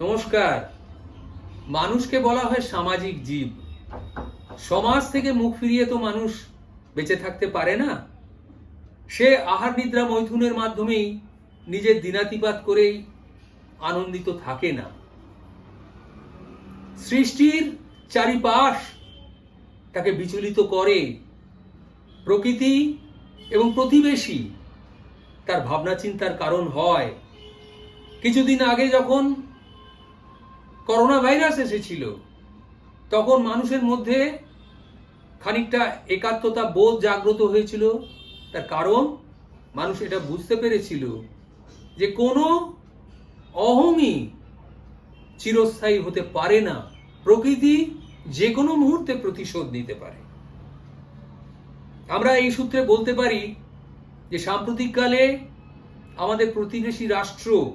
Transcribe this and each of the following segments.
নমস্কার। মানুষকে বলা হয় সামাজিক জীব। সমাজ থেকে মুখ ফিরিয়ে তো মানুষ বেঁচে থাকতে পারে না। সে আহার নিদ্রা মৈথুনের মাধ্যমেই নিজের দিনাতিপাত করেই আনন্দিত থাকে না। সৃষ্টির চারিপাশ তাকে বিচলিত করে। প্রকৃতি এবং প্রতিবেশী তার ভাবনা চিন্তার কারণ হয়। কিছুদিন আগে যখন করোনা ভাইরাস এসেছিল। তখন মানুষের মধ্যে খানিকটা একাত্মতা বোধ জাগ্রত হয়েছিল। তার কারণ, মানুষ এটা বুঝতে পেরেছিল যে কোনো অহংই চিরস্থায়ী হতে পারে না। প্রকৃতি যে কোনো মুহূর্তে প্রতিশোধ নিতে পারে। আমরা এই সূত্রে বলতে পারি যে সাম্প্রতিককালে আমাদের প্রতিবেশী রাষ্ট্র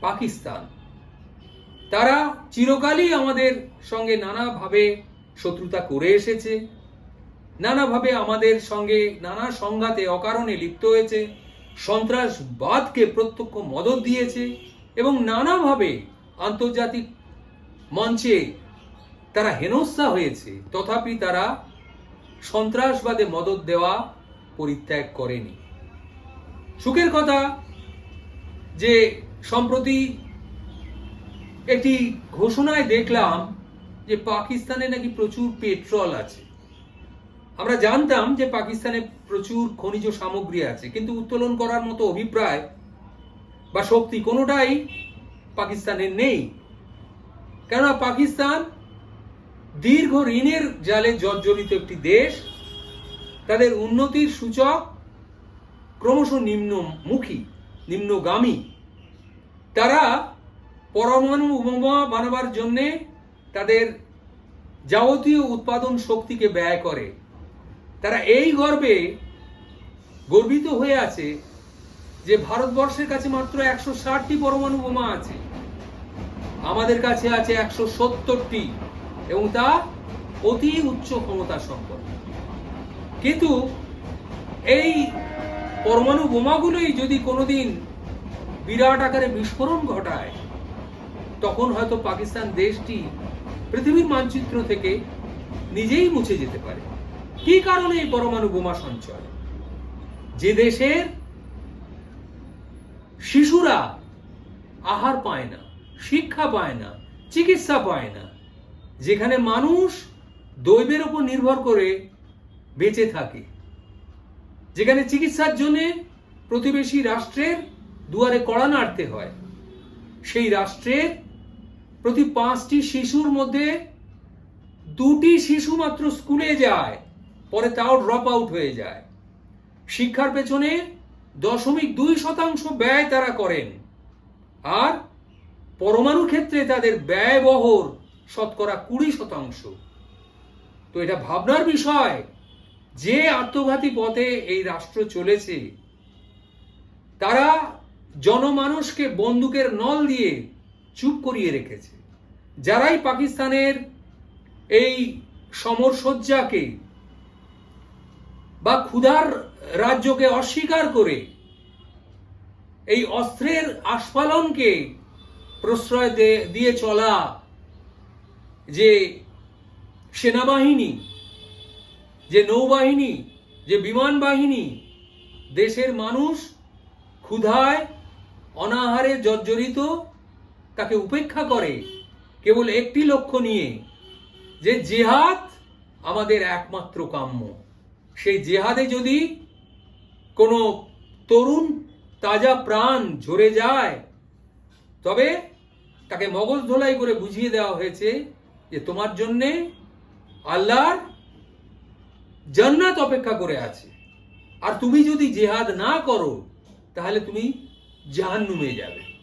পাকিস্তান তারা চিরকালই আমাদের সঙ্গে নানাভাবে শত্রুতা করে এসেছে, নানাভাবে আমাদের সঙ্গে নানা সংঘাতে অকারণে লিপ্ত হয়েছে, সন্ত্রাসবাদকে প্রত্যক্ষ মদত দিয়েছে এবং নানাভাবে আন্তর্জাতিক মঞ্চে তারা হেনস্থা হয়েছে। তথাপি তারা সন্ত্রাসবাদে মদত দেওয়া পরিত্যাগ করেনি। সুখের কথা যে, সম্প্রতি একটি ঘোষণায় দেখলাম যে পাকিস্তানে নাকি প্রচুর পেট্রোল আছে। আমরা জানতাম যে পাকিস্তানে প্রচুর খনিজ সামগ্রী আছে, কিন্তু উত্তোলন করার মতো অভিপ্রায় বা শক্তি কোনোটাই পাকিস্তানের নেই। কেননা পাকিস্তান দীর্ঘ ঋণের জালে জর্জরিত একটি দেশ। তাদের উন্নতির সূচক ক্রমশ নিম্নমুখী, নিম্নগামী। তারা পরমাণু বোমা বানাবার জন্য তাদের যাবতীয় উৎপাদন শক্তিকে ব্যয় করে। তারা এই গর্বে গর্বিত হয়ে আছে যে ভারতবর্ষের কাছে মাত্র একশো ষাটটি পরমাণু বোমা আছে। আমাদের কাছে আছে একশো সত্তরটি এবং তা অতি উচ্চ ক্ষমতা সম্পন্ন। কিন্তু এই পরমাণু বোমাগুলোই যদি কোনোদিন বিরাট আকারে বিস্ফোরণ ঘটায় তখন হয়তো পাকিস্তান দেশটি পৃথিবীর মানচিত্র থেকে নিজেই মুছে যেতে পারে। কি কারণে এই পরমাণু বোমা সঞ্চয়? যে দেশের শিশুরা আহার পায় না, শিক্ষা পায় না, চিকিৎসা পায় না, যেখানে মানুষ দৈবের উপর নির্ভর করে বেঁচে থাকে, যেখানে চিকিৎসার জন্য প্রতিবেশী রাষ্ট্রের দুয়ারে কড়া নাড়তে হয়, সেই রাষ্ট্রের প্রতি পাঁচটি শিশুর মধ্যে দুটি শিশু মাত্র স্কুলে যায়, পরে তাও ড্রপ আউট হয়ে যায়। শিক্ষার পেছনে দশমিক দুই শতাংশ ব্যয় তারা করেন। আর পরমাণু ক্ষেত্রে তাদের ব্যয়বহর শতকরা কুড়ি শতাংশ। তো এটা ভাবনার বিষয়, যে আত্মঘাতী পথে এই রাষ্ট্র চলেছে, তারা জনমানুষকে বন্দুকের নল দিয়ে চুপ করিয়ে রেখেছে। যারাই পাকিস্তানের এই সমরসজ্জাকে বা ক্ষুধার রাজ্যকে অস্বীকার করে এই অস্ত্রের আস্ফালনকে প্রশ্রয় দিয়ে চলা যে সেনাবাহিনী, যে নৌবাহিনী, যে বিমান বাহিনী দেশের মানুষ ক্ষুধায়, অনাহারে জর্জরিত তাকে উপেক্ষা করে কেবল একটি লক্ষ্য নিয়ে যে জেহাদ আমাদের একমাত্র কাম্য। সেই জেহাদে যদি কোনো তরুণ তাজা প্রাণ ঝরে যায়, তবে তাকে মগজ ধোলাই করে বুঝিয়ে দেওয়া হয়েছে যে তোমার জন্যে আল্লাহর জান্নাত অপেক্ষা করে আছে। আর তুমি যদি জেহাদ না করো, তাহলে তুমি জাহান্নুমে যাবে।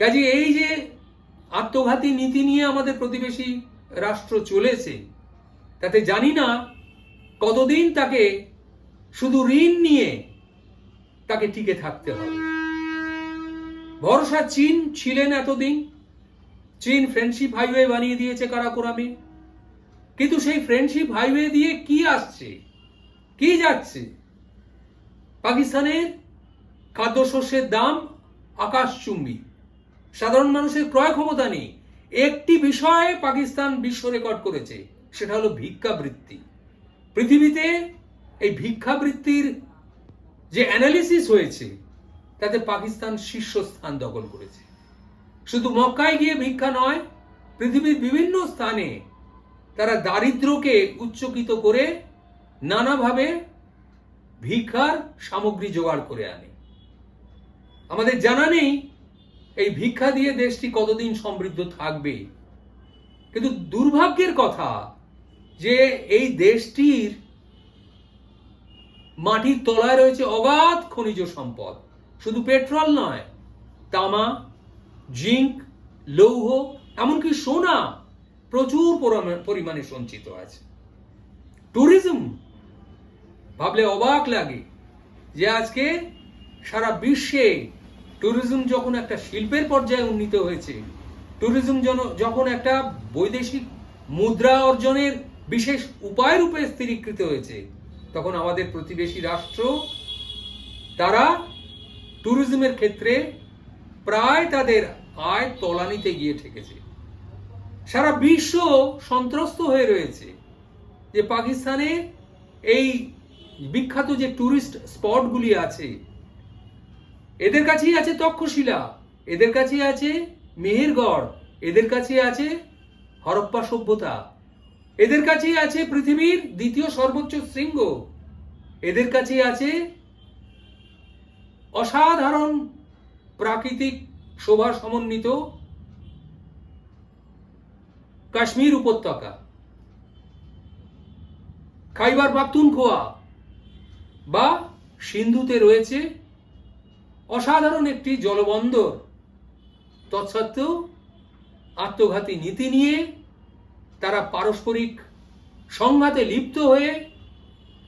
কাজে এই যে আত্মঘাতী নীতি নিয়ে আমাদের প্রতিবেশী রাষ্ট্র চলেছে, তাতে জানি না কতদিন তাকে শুধু ঋণ নিয়ে তাকে টিকে থাকতে হবে। ভরসা চীন ছিলেন এতদিন, চীন ফ্রেন্ডশিপ হাইওয়ে বানিয়ে দিয়েছে কারাকোরামে। কিন্তু সেই ফ্রেন্ডশিপ হাইওয়ে দিয়ে কি আসছে, কি যাচ্ছে? পাকিস্তানের খাদ্যশস্যের দাম আকাশচুম্বী। সাধারণ মানুষের ক্রয় ক্ষমতা নেই। একটি বিষয়ে পাকিস্তান বিশ্ব রেকর্ড করেছে, সেটা হলো ভিক্ষাবৃত্তি। পৃথিবীতে এই ভিক্ষাবৃত্তির যে অ্যানালিসিস হয়েছে, তাতে পাকিস্তান শীর্ষস্থান দখল করেছে। শুধু মক্কায় গিয়ে ভিক্ষা নয়, পৃথিবীর বিভিন্ন স্থানে তারা দারিদ্রকে উচ্চকিত করে নানাভাবে ভিক্ষার সামগ্রী জোগাড় করে আনে। আমাদের জানা নেই এই ভিক্ষা দিয়ে দেশটি কতদিন সমৃদ্ধ থাকবে? কিন্তু দুর্ভাগ্যের কথা যে এই দেশটির মাটির তলায় রয়েছে অগাধ খনিজ সম্পদ। শুধু পেট্রোল নয়, তামা, জিঙ্ক, লৌহ, এমনকি সোনা প্রচুর পরিমা- পরিমাণে সঞ্চিত আছে। ট্যুরিজম ভাবলে অবাক লাগে যে আজকে সারা বিশ্বে ট্যুরিজম যখন একটা শিল্পের পর্যায়ে উন্নীত হয়েছে ট্যুরিজম যখন একটা বৈদেশিক মুদ্রা অর্জনের বিশেষ উপায় রূপে স্থিরীকৃত হয়েছে, তখন আমাদের প্রতিবেশী রাষ্ট্র, তারা ট্যুরিজমের ক্ষেত্রে প্রায় তাদের আয় তলানিতে গিয়ে ঠেকেছে। সারা বিশ্ব সন্ত্রস্ত হয়ে রয়েছে যে পাকিস্তানে এই বিখ্যাত যে ট্যুরিস্ট স্পটগুলি আছে এদের কাছেই আছে তক্ষশিলা, এদের কাছেই আছে মেহেরগড়, এদের কাছেই আছে হরপ্পা সভ্যতা, এদের কাছেই আছে পৃথিবীর দ্বিতীয় সর্বোচ্চ শৃঙ্গ, এদের কাছেই আছে অসাধারণ প্রাকৃতিক শোভা সমন্বিত কাশ্মীর উপত্যকা। খাইবার পাখতুনখোয়া বা সিন্ধুতে রয়েছে অসাধারণ একটি জলবন্দর। তৎসত্ত্বেও আত্মঘাতী নীতি নিয়ে তারা পারস্পরিক সংঘাতে লিপ্ত হয়ে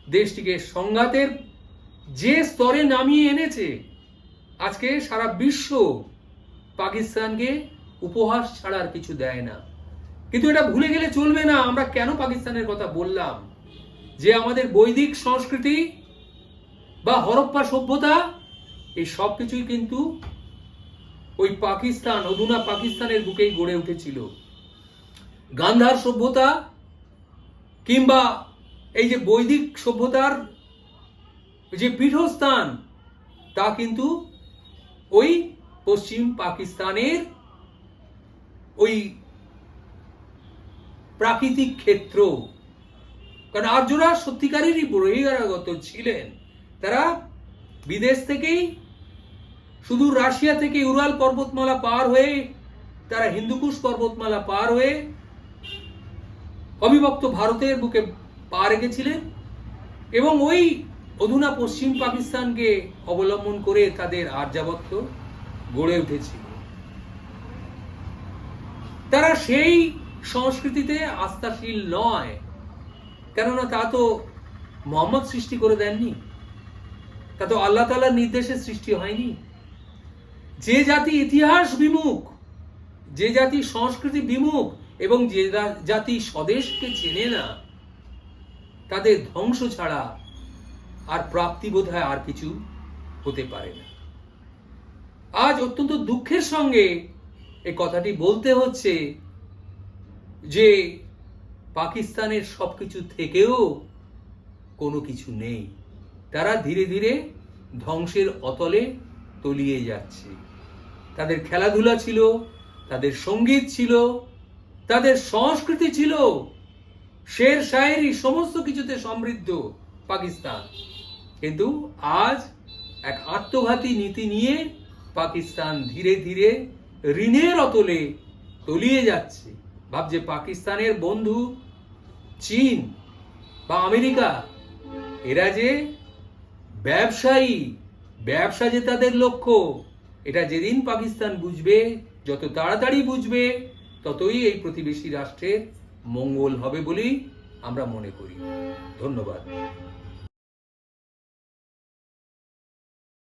দেশটিকে সংঘাতের যে স্তরে নামিয়ে এনেছে, আজকে সারা বিশ্ব পাকিস্তানকে উপহাস ছাড়ার কিছু দেয় না। কিন্তু এটা ভুলে গেলে চলবে না, আমরা কেন পাকিস্তানের কথা বললাম? যে আমাদের বৈদিক সংস্কৃতি বা হরপ্পা সভ্যতা এই সব কিছুই কিন্তু ওই পাকিস্তান, অধুনা পাকিস্তানের বুকেই গড়ে উঠেছিল। গান্ধার সভ্যতা কিংবা এই যে বৈদিক সভ্যতার যে পীঠস্থান, তা কিন্তু ওই পশ্চিম পাকিস্তানের ওই প্রাকৃতিক ক্ষেত্র। কারণ আর্যরা সত্যিকারেরই বহিরাগত ছিলেন। তারা বিদেশ থেকেই শুধু রাশিয়া থেকে ইউরাল পর্বতমালা পার হয়ে, তারা হিন্দুকুশ পর্বতমালা পার হয়ে অবিভক্ত ভারতের বুকে পা রেখেছিলেন এবং ওই অধুনা পশ্চিম পাকিস্তানকে অবলম্বন করে তাদের আর্যাবত্য গড়ে উঠেছিল তারা সেই সংস্কৃতিতে আস্থাশীল নয়, কেননা তা তো মোহাম্মদ সৃষ্টি করে দেননি। তা তো আল্লাহ তালার নির্দেশে সৃষ্টি হয়নি। যে জাতি ইতিহাস বিমুখ, যে জাতি সংস্কৃতি বিমুখ এবং যে জাতি স্বদেশকে চেনে না, তাদের ধ্বংস ছাড়া আর প্রাপ্তি বোধ হয় আর কিছু হতে পারে না। আজ অত্যন্ত দুঃখের সঙ্গে এই কথাটি বলতে হচ্ছে যে, পাকিস্তানের সবকিছু থেকেও কোনো কিছু নেই। তারা ধীরে ধীরে ধ্বংসের অতলে তলিয়ে যাচ্ছে। তাদের খেলাধুলা ছিল, তাদের সংগীত ছিল, তাদের সংস্কৃতি ছিল। শের শায়েরি সমস্ত কিছুতে সমৃদ্ধ পাকিস্তান। কিন্তু আজ এক আত্মঘাতী নীতি নিয়ে পাকিস্তান ধীরে ধীরে ঋণের অতলে তলিয়ে যাচ্ছে। ভাবছে পাকিস্তানের বন্ধু চীন বা আমেরিকা, এরা যে ব্যবসায়ী, ব্যবসা যে তাদের লক্ষ্য এটা যেদিন পাকিস্তান বুঝবে, যত তাড়াতাড়ি বুঝবে, ততই এই প্রতিবেশী রাষ্ট্রের মঙ্গল হবে বলেই আমরা মনে করি। ধন্যবাদ।